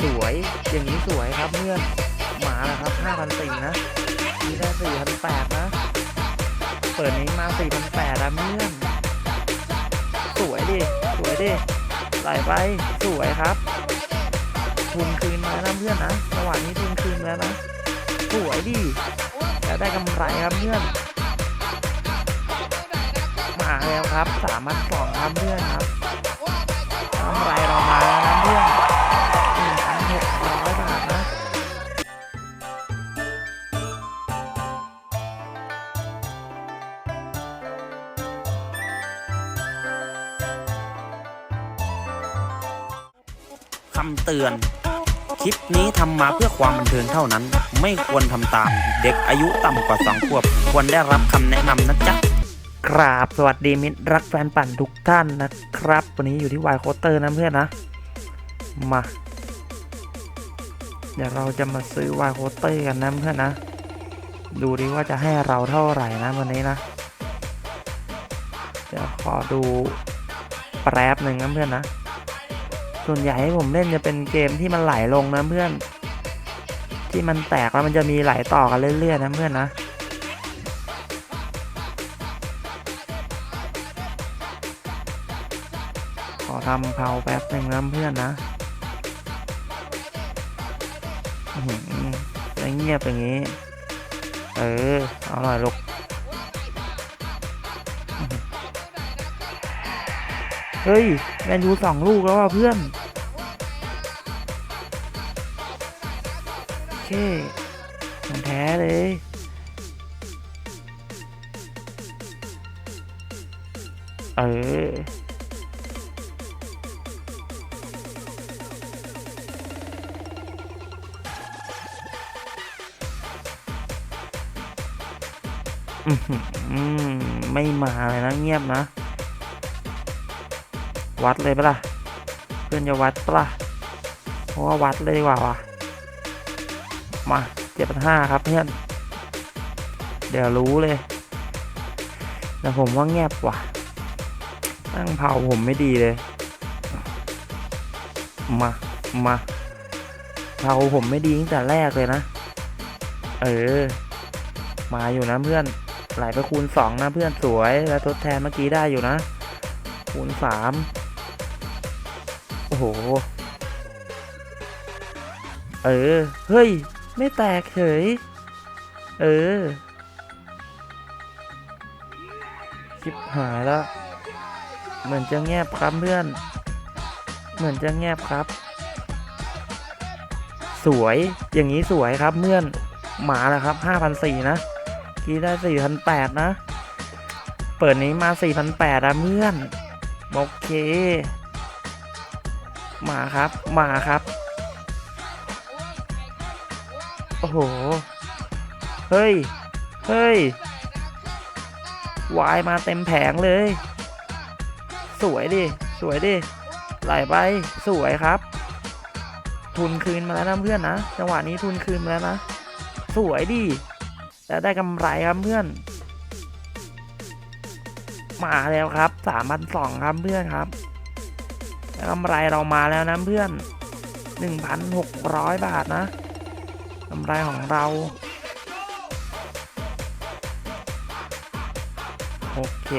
เพื่อนหมาแล้วครับห้าพันสี่นะนี่ได้สี่พันแปดนะเปิดนี้มาสี่พันแปดนะเพื่อนสวยดิสวยดิไหลไปสวยครับ ทุนคืนมาแล้วเพื่อนนะจังหวะนี้ทุนคืนแล้วนะสวยดิจะได้กำไรครับเพื่อนมาแล้วครับสามพันสองครับเพื่อนครับกำไรเรามาแล้วนะเพื่อนำเตือน คลิปนี้ทำมาเพื่อความบันเทิงเท่านั้น ไม่ควรทำตาม เด็กอายุต่ำกว่าสองขวบ ควรได้รับคำแนะนำนะจ๊ะกราบสวัสดีมิตรรักแฟนปั่นทุกท่านนะครับ วันนี้อยู่ที่วายโคเตอร์นะเพื่อนนะ มา เดี๋ยวเราจะมาซื้อวายโคเตอร์กันนะเพื่อนนะ ดูดิว่าจะให้เราเท่าไหร่นะวันนี้นะ เดี๋ยวขอดูแป๊บหนึ่งนะเพื่อนนะ ส่วนใหญ่ให้ผมเล่นจะเป็นเกมที่มันไหลลงนะเพื่อน ที่มันแตกแล้วมันจะมีไหลต่อกันเรื่อยๆนะเพื่อนนะขอทำเพาแป๊บหนึ่งนะเพื่อนนะอื้อหือแล้วเงียบอย่างนี้ เออ เอาหน่อยลูก เฮ้ย แมนยูสองลูกแล้วว่ะเพื่อน โอเคของแท้เลยเอออื้อหือไม่มาเลยนะเงียบนะ วัดเลยปะล่ะ เพื่อนจะวัดปะล่ะเพราะว่าวัดเลยดีกว่าว่ะ มาเจ็ดพันห้าครับเพื่อน เดี๋ยวรู้เลย แต่ผมว่าเงียบว่ะ ตั้งเผาผมไม่ดีเลย มา มาเผาผมไม่ดีตั้งแต่แรกเลยนะ เออ มาอยู่นะเพื่อนไหลไปคูณสองนะเพื่อนสวย แล้วทดแทนเมื่อกี้ได้อยู่นะ คูณสาม โอ้โห เออ เฮ้ย ไม่แตกเฉย เออ ชิบหายแล้วเหมือนจะแงบครับเพื่อน เหมือนจะแงบครับ สวย อย่างนี้สวยครับเพื่อน หมาแล้วครับห้าพันสี่นะ กี้ได้สี่พันแปดนะ เปิดนี้มาสี่พันแปดอะเพื่อน โอเค มาครับ มาครับ โอ้โห เฮ้ย เฮ้ย วายมาเต็มแผงเลย สวยดิ สวยดิ ไหลไป สวยครับ ทุนคืนมาแล้วนะเพื่อนนะ จังหวะนี้ทุนคืนมาแล้วนะ สวยดิแต่ได้กำไรครับเพื่อน มาแล้วครับสามพันสองครับเพื่อนครับ กำไรเรามาแล้วนะเพื่อนหนึ่งพันหกร้อยบาทนะกำไรของเรา โอเค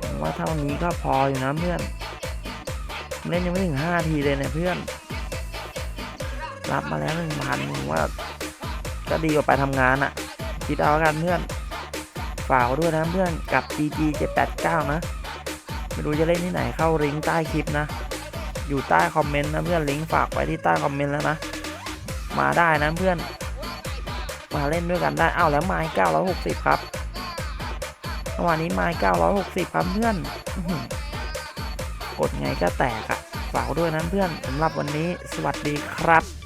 ผมว่าเท่านี้ก็พออยู่นะเพื่อน เล่นยังไม่ถึงห้าทีเลยเนี่ยเพื่อน รับมาแล้วหนึ่งพันว่าก็ดีกว่าไปทำงานอะ่ะคิดเอากันเพื่อน ฝากด้วยนะเพื่อนกับ GG 789 นะ ไม่รู้จะเล่นที่ไหนเข้าลิงก์ใต้คลิปนะ อยู่ใต้คอมเมนต์นะเพื่อนลิงก์ฝากไว้ที่ใต้คอมเมนต์แล้วนะ มาได้นะเพื่อน มาเล่นด้วยกันได้อ้าวแล้วไม้960ครับเมื่อวานนี้ไม้960ครับเพื่อนกดไงก็แตกอะ่ะฝากด้วยนะเพื่อนสำหรับวันนี้สวัสดีครับ